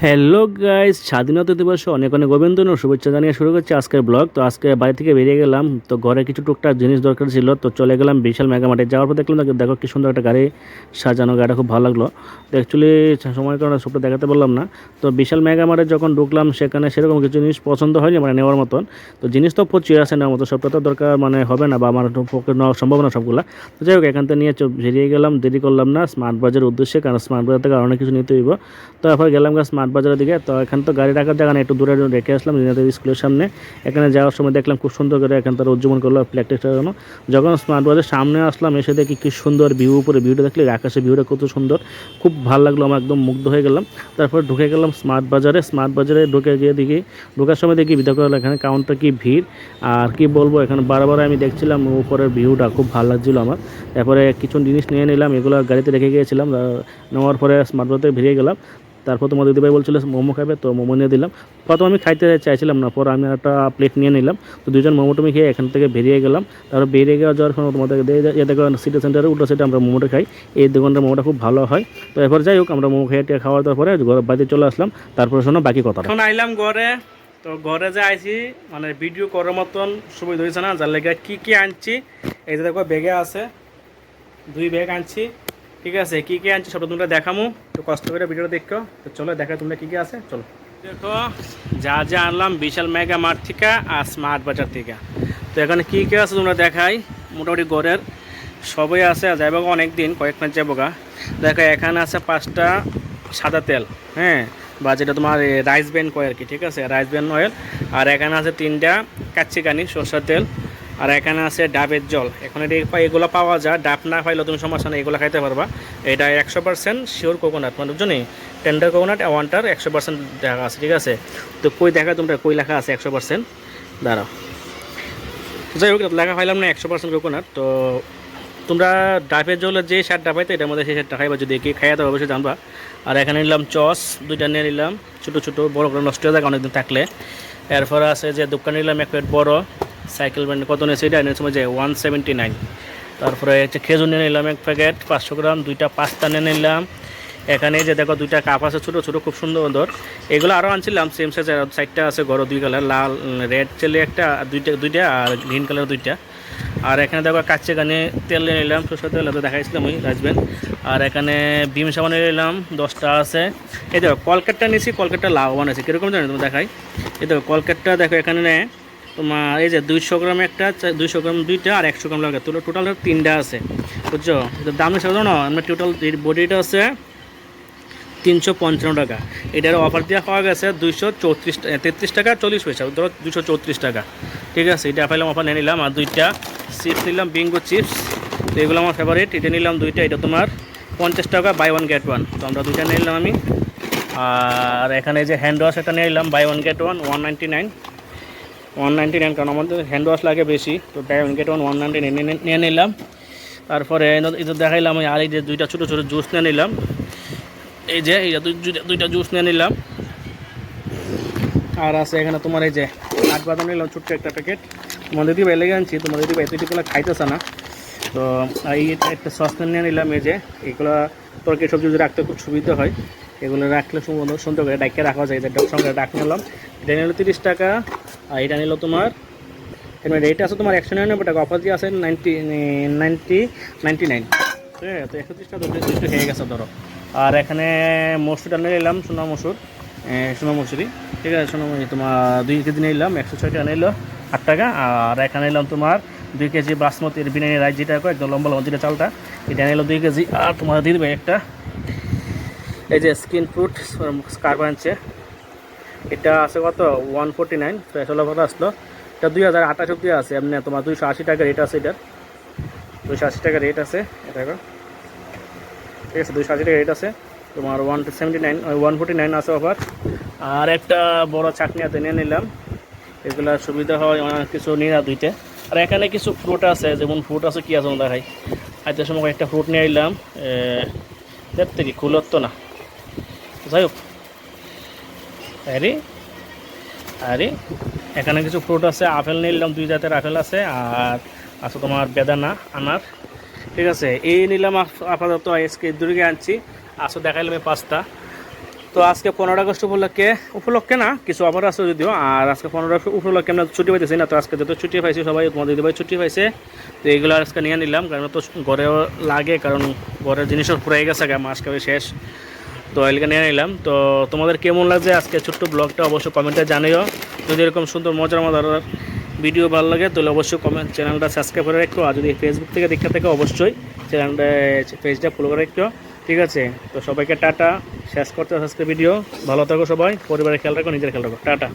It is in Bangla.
হ্যালো গাইস, স্বাধীনতা দিবসে অনেক অনেক অভিনন্দন ও শুভেচ্ছা জানিয়ে শুরু করছি আজকের ব্লগ। তো আজকে বাড়ি থেকে বেরিয়ে গেলাম, তো ঘরে কিছু টুকটাক জিনিস দরকার ছিল, তো চলে গেলাম বিশাল মেগামার্টে যাওয়ার পর দেখলাম দেখো- কি সুন্দর একটা গাড়ি সাজানো, গাড়িটা খুব ভালো লাগল। তো অ্যাকচুয়ালি সময় কারণে সবটা দেখাতে পারলাম না। তো বিশাল মেগামার্টে যখন ঢুকলাম, সেখানে সেরকম কিছু জিনিস পছন্দ হয়নি মানে নেওয়ার মতন। তো জিনিস তো প্রচুর আছে নেওয়ার মতো সবটা তো দরকার মানে হবে না বা আমার পক্ষে নেওয়া সম্ভব না সবগুলো। তো যাই হোক, এখান থেকে নিয়ে বেরিয়ে গেলাম, দেরি করলাম না, স্মার্ট বাজারের উদ্দেশ্যে, কারণ স্মার্ট বাজার থেকে অনেক কিছু নিতে হইব। তো এরপর গেলাম স্মার্ট বাজারের দিকে তো এখান তো গাড়ি রাখার জায়গা নেই, একটু দূরে রেখে আসলাম রিনাদের স্কুলের সামনে। এখানে যাওয়ার সময় দেখলাম খুব সুন্দর করে এখান তারা উজ্জীবন করল প্র্যাকটিসটার জন্য যখন স্মার্ট বাজারের সামনে আসলাম এসে দেখি কি সুন্দর ভিউ উপরে ভিউটা দেখলে আকাশের ভিউটা কত সুন্দর। খুব ভালো লাগল আমার একদম মুগ্ধ হয়ে গেলাম। তারপর ঢুকে গেলাম স্মার্ট বাজারে স্মার্ট বাজারে ঢুকে গিয়ে দেখি ঢোকার সময় দেখি বিধা করাল এখানে কাউন্টার কি ভিড়? আর কি বলব এখানে বারবার আমি দেখছিলাম উপরের ভিউটা খুব ভালো লাগছিল আমার। তারপরে কিছু জিনিস নিয়ে নিলাম এগুলো গাড়িতে রেখে গিয়েছিলাম নেওয়ার পরে স্মার্ট বাজারে বেরিয়ে গেলাম। তারপর তোমার দিদিভাই বলছিল, মোমো খাবে, তো মোমো নিয়ে দিলাম। প্রথম আমি খাইতে চাইছিলাম না, পরে আমি একটা প্লেট নিয়ে নিলাম। তো দুজন মোমো টমি খেয়ে এখান থেকে বেরিয়ে গেলাম। তারপর বেরিয়ে যাওয়ার সময় তোমাদের এ দেখো সিটি সেন্টারে উল্টো সাইডে আমরা মোমোটা খাই। এই দোকানটার মোমোটা খুব ভালো হয়। তো এরপর যাই হোক, আমরা মোমো খেয়ে টেয়ে খাওয়ার পরে ঘরের বাড়িতে চলে আসলাম। তারপরে শোনো বাকি কথা এখন আইলাম ঘরে। তো ঘরে যে আইছি মানে ভিডিও করার মতন সুবিধা হয়েছে না, যার লেগে কী কী আনছি, এই যে দেখো ব্যাগে আছে। দুই ব্যাগ আনছি। ঠিক আছে, কি কি আনছি সবটা তোমরা দেখামো। তো কষ্ট করে ভিডিওটা দেখো। তো চলো দেখা তোমরা কি কি আছে। চলো। দেখো, যা যা আনলাম, বিশাল মেগা মার্ট থেকে আর স্মার্ট বাজার থেকে। তো এখানে কি কি আছে তোমরা দেখাই। মোটামুটি গড়ের সবই আছে যাইব অনেক দিন কয়েক মাস যাব গা। দেখো, এখানে আছে পাঁচটা সাদা তেল হ্যাঁ? বা যেটা তোমার রাইস ব্যান্ড কয় আর কি, ঠিক আছে? রাইস ব্যান্ড অয়েল আর এখানে আছে তিনটা কাচ্চিকানি সরষের তেল। আর এখানে আছে ডাবের জল। এখন এটা এগুলো পাওয়া যায়। ডাব না পাইলেও তুমি সমস্যা নেই, এগুলো খাইতে পারবা। এটা একশো পার্সেন্ট শিওর কোকোনাট মানে বুঝছ টেন্ডার কোকোনাট ওয়ানটার একশো পার্সেন্ট দেখা আছে, ঠিক আছে? তো কই দেখা তোমরা, কই লেখা আছে একশো পার্সেন্ট দাঁড়াও। যাই হোক, লেখা পাইলাম না, একশো পার্সেন্ট কোকোনাট তো তোমরা ডাবের জলের যে সারটা পাইতো, এটার মধ্যে সেই সারটা খাইবা। যদি কি খাইয়া তো অবশ্যই জানবা। আর এখানে নিলাম চস, দুইটা নিয়ে নিলাম। ছোটো ছোটো, বড় করে নষ্ট হয়ে থাকে অনেকদিন থাকলে। এরপরে আছে যে দোকানে নিলাম, এক প্লেট বড়। সাইকেল ব্যান্ড কত নিয়েছে এটা? সময় যে ওয়ান সেভেন্টি নাইন তারপরে হচ্ছে খেজুর নিয়ে নিলাম এক প্যাকেট, পাঁচশো গ্রাম, দুইটা পাস্তা নিয়ে নিলাম। এখানে যে দেখো দুইটা কাপ আছে, ছোটো ছোটো, খুব সুন্দর সুন্দর। এগুলো আরও আনছিলাম সেম সাইজ সাইডটা আছে গরো দুই কালার লাল রেড চেলে একটা দুইটা দুইটা, আর গ্রিন কালার দুইটা। আর এখানে দেখো কাচ্চে গানে তেল নিয়ে নিলাম, সরষের তেল তো দেখাইছিলাম ওই রাজবেন। আর এখানে বিম সাবান নিয়ে নিলাম, দশটা আছে। এই দেখো কলকাটটা নিয়েছি কলকাটটা লাভবান আছে। কীরকম জানো তুমি দেখাই। এই দেখো কলকাটটা দেখো এখানে নেয় তোমার এই যে দুইশো গ্রাম একটা দুইশো গ্রাম দুইটা আর একশো গ্রাম লাগে। টোটাল তিনটা আছে, বুঝছ? দাম হিসাবে জানো আমরা টোটাল বডিটা আছে তিনশো পঞ্চান্ন টাকা। এটার অফার দেওয়া পাওয়া গেছে দুইশো চৌত্রিশ তেত্রিশ টাকা, চল্লিশ পয়সা, ধরো দুশো চৌত্রিশ টাকা। ঠিক আছে, এটা পাইলাম অফার নিয়ে নিলাম। আর দুইটা চিপস নিলাম বিঙ্গো চিপস এগুলো আমার ফেভারিট এটা নিলাম দুইটা, এটা তোমার পঞ্চাশ টাকা বাই ওয়ান গেট ওয়ান তো আমরা দুইটা নিয়ে নিলাম আমি। আর এখানে যে হ্যান্ড ওয়াশ এটা নিয়ে নিলাম buy one get one one ninety nine one ninety nine কারণ আমাদের হ্যান্ড ওয়াশ লাগে বেশি, তো buy one one ninety nine নিয়ে নিলাম। তারপরে এটা দেখাইলাম আর এই যে দুইটা ছোটো ছোটো জুস নিয়ে নিলাম। এই যে, এই দুইটা জুস নিয়ে নিলাম। আর আছে এখানে তোমার এই যে আট বাদাম নিলাম, ছোট্ট একটা প্যাকেট তোমাদের দিদি লেগে আনছি, তোমাদের দিদি এতটুকুলা খাইতেছে না। তো এই একটা সসপ্যান নিয়ে নিলাম, এই যে এগুলো তরকারি সবজি রাখতে খুব সুবিধা হয়, এগুলো রাখলে সুন্দর সুন্দর করে ডাইকে রাখা যায়। যেটা সঙ্গে ডাক নিলাম। এটা নিল তিরিশ টাকা। আর এটা নিল তোমার এবার রেট আছে তোমার একশো নিরানব্বই টাকা অফার দিয়ে আছে নাইনটি নাইনটি নাইনটি নাইন ঠিক আছে, তো একশো ত্রিশ টাকা একটু হয়ে গেছে ধরো আর এখানে মসুরটা নিয়ে নিলাম সোনা মসুর সোনা মসুরি ঠিক আছে সোনা মসুরি তোমার দুই কেজি নিলাম, একশো ছয় টাকা নিলো আট টাকা। আর এখানে নিলাম তোমার দুই কেজি বাসমতির বিরিয়ানি রাইস যেটা একদম লম্বা লম্বা যেটা চালটা এটা নিলো দুই কেজি। আর তোমার দিয়ে দেবে একটা। এই যে স্কিন ফ্রুট আনছে। এটা আছে কত? ওয়ান ফোরটি নাইন হলো কত আসলো। এটা দুই হাজার আঠাশ অব্দি আছে, এমনি তোমার দুইশো আশি টাকা রেট আছে এটার। দুইশো আশি টাকা রেট আছে এটা। ঠিক আছে, দুইশো আশি টাকা রেট আছে। তোমার one seventy nine one forty nine আছে অফার আর একটা বড় চাটনি হাতে নিয়ে নিলাম। এগুলা সুবিধা হয়, অনেক কিছু নিয়ে না দুইটা। আর এখানে কিছু ফ্রুট আছে, যেমন ফ্রুট আছে, কী আছে দেখাই। আজকের সময় একটা ফ্রুট নিয়ে এলাম দেখতে কি খুলত না। যাই হোক। আরে আরে এখানে কিছু ফ্রুট আছে, আপেল নিলাম দুই জাতের আপেল আছে, আর আছে তোমার বেদানা, আনার। ঠিক আছে, এই নিলাম আপ- আপাতত আজকে দুর্গে আনছি, আসো দেখাইলাম এই পাঁচটা। তো আজকে পনেরো আগস্ট উপলক্ষে উপলক্ষে না, কিছু আবার আছে যদিও, আর আজকে পনেরো আগস্ট উপলক্ষে আমরা ছুটি পাইতেছি না, তো আজকে যত ছুটি পাইছি, সবাই তোমাদের দিদি ভাই ছুটি পাইছে, তো এইগুলো আজকে নিয়ে নিলাম, কারণ তো ঘরেও লাগে, কারণ ঘরের জিনিসও পুরাই গেছে মাস কাবে শেষ। তো অয়েলকে নিয়ে নিলাম। তো তোমাদের কেমন লাগছে আজকে ছোট্ট ব্লগটা অবশ্যই কমেন্টে জানিও। যদি এরকম সুন্দর, মজার মজার ভিডিও ভালো লাগে, তাহলে অবশ্যই কমেন্ট চ্যানেলটা সাবস্ক্রাইব করে রাখো আর যদি ফেসবুক থেকে দেখে থাকে, অবশ্যই চ্যানেলটা পেজটা ফলো করে রাখো ঠিক আছে? তো সবাইকে টাটা। শেষ করতে আজকে ভিডিও ভালো থাকো সবাই। পরিবারের খেয়াল রাখো, নিজের খেয়াল রাখো। টাটা।